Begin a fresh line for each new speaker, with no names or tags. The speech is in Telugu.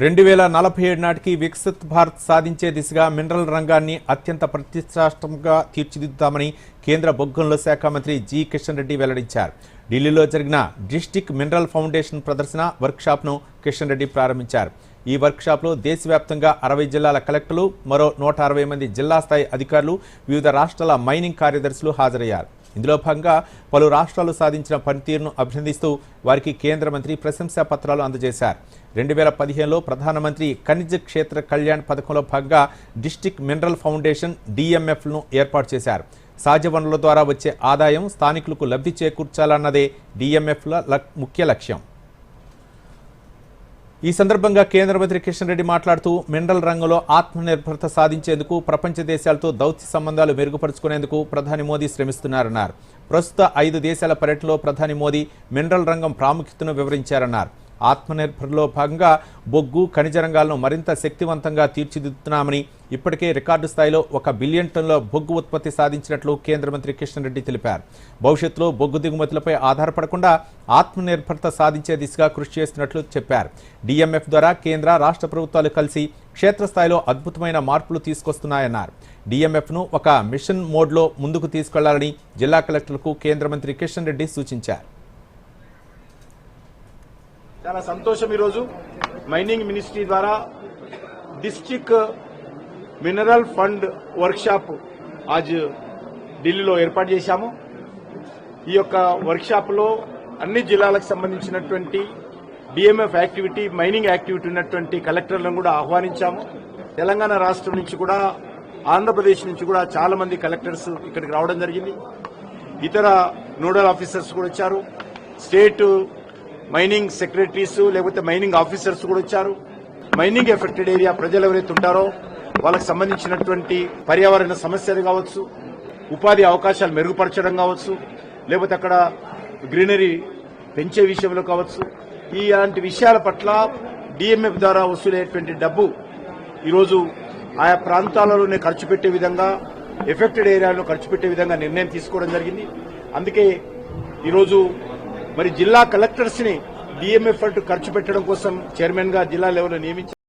రెండు వేల నలభై ఏడు నాటికి వికసిత్ భారత్ సాధించే దిశగా మినరల్ రంగాన్ని అత్యంత ప్రతిష్టాత్మకంగా తీర్చిదిద్దుతామని కేంద్ర బొగ్గుల శాఖ మంత్రి జి కిషన్ రెడ్డి వెల్లడించారు. ఢిల్లీలో జరిగిన డిస్టిక్ మినరల్ ఫౌండేషన్ ప్రదర్శన వర్క్షాప్ను కిషన్ రెడ్డి ప్రారంభించారు. ఈ వర్క్షాప్లో దేశవ్యాప్తంగా అరవై జిల్లాల కలెక్టర్లు మరో నూట అరవై మంది జిల్లా స్థాయి అధికారులు వివిధ రాష్ట్రాల మైనింగ్ కార్యదర్శులు హాజరయ్యారు. ఇందులో భాగంగా పలు రాష్ట్రాలు సాధించిన పనితీరును అభినందిస్తూ వారికి కేంద్ర మంత్రి ప్రశంసా పత్రాలు అందజేశారు. రెండు వేల పదిహేనులో ప్రధానమంత్రి ఖనిజ క్షేత్ర కళ్యాణ్ పథకంలో భాగంగా డిస్టిక్ మినరల్ ఫౌండేషన్ డిఎంఎఫ్ను ఏర్పాటు చేశారు. సహజ వనరుల ద్వారా వచ్చే ఆదాయం స్థానికులకు లబ్ధి చేకూర్చాలన్నదే డిఎంఎఫ్ల లక్- ముఖ్య లక్ష్యం. ఈ సందర్భంగా కేంద్ర మంత్రి కిషన్ రెడ్డి మాట్లాడుతూ మినరల్ రంగంలో ఆత్మనిర్భరత సాధించేందుకు ప్రపంచ దేశాలతో దౌత్య సంబంధాలు మెరుగుపరుచుకునేందుకు ప్రధాని మోదీ శ్రమిస్తున్నారన్నారు. ప్రస్తుత ఐదు దేశాల పర్యటనలో ప్రధాని మోదీ మినరల్ రంగం ప్రాముఖ్యతను వివరించారన్నారు. ఆత్మనిర్భర్లో భాగంగా బొగ్గు ఖనిజ రంగాలను మరింత శక్తివంతంగా తీర్చిదిద్దుతున్నామని ఇప్పటికే రికార్డు స్థాయిలో ఒక బిలియన్ టన్నుల బొగ్గు ఉత్పత్తి సాధించినట్లు కేంద్ర మంత్రి కిషన్ రెడ్డి తెలిపారు. భవిష్యత్తులో బొగ్గు దిగుమతులపై ఆధారపడకుండా ఆత్మనిర్భరత సాధించే దిశగా కృషి చేస్తున్నట్లు చెప్పారు. డిఎంఎఫ్ ద్వారా కేంద్ర రాష్ట్ర ప్రభుత్వాలు కలిసి క్షేత్రస్థాయిలో అద్భుతమైన మార్పులు తీసుకొస్తున్నాయన్నారు. డిఎంఎఫ్ను ఒక మిషన్ మోడ్లో ముందుకు తీసుకెళ్ళాలని జిల్లా కలెక్టర్లకు కేంద్ర మంత్రి కిషన్ రెడ్డి సూచించారు.
చాలా సంతోషం ఈరోజు. మైనింగ్ మినిస్ట్రీ ద్వారా డిస్టిక్ మినరల్ ఫండ్ వర్క్షాప్ ఆజ్ ఢిల్లీలో ఏర్పాటు చేశాము. ఈ యొక్క వర్క్షాప్లో అన్ని జిల్లాలకు సంబంధించినటువంటి డిఎంఎఫ్ యాక్టివిటీ మైనింగ్ యాక్టివిటీ ఉన్నటువంటి కలెక్టర్లను కూడా ఆహ్వానించాము. తెలంగాణ రాష్ట్రం నుంచి కూడా ఆంధ్రప్రదేశ్ నుంచి కూడా చాలా మంది కలెక్టర్స్ ఇక్కడికి రావడం జరిగింది. ఇతర నోడల్ ఆఫీసర్స్ కూడా వచ్చారు. స్టేట్ మైనింగ్ సెక్రటరీస్ లేకపోతే మైనింగ్ ఆఫీసర్స్ కూడా వచ్చారు. మైనింగ్ ఎఫెక్టెడ్ ఏరియా ప్రజలు ఎవరైతే ఉంటారో వాళ్ళకి సంబంధించినటువంటి పర్యావరణ సమస్యలు కావచ్చు ఉపాధి అవకాశాలు మెరుగుపరచడం కావచ్చు లేకపోతే అక్కడ గ్రీనరీ పెంచే విషయంలో కావచ్చు ఈ అలాంటి విషయాల పట్ల డిఎంఎఫ్ ద్వారా వసూలయ్యేటువంటి డబ్బు ఈరోజు ఆయా ప్రాంతాలలోనే ఖర్చు పెట్టే విధంగా ఎఫెక్టెడ్ ఏరియాలో ఖర్చు పెట్టే విధంగా నిర్ణయం తీసుకోవడం జరిగింది. అందుకే ఈరోజు మరి జిల్లా కలెక్టర్స్ని డిఎంఎఫ్ అంటూ ఖర్చు పెట్టడం కోసం చైర్మన్గా జిల్లా లెవెల్లో నియమించారు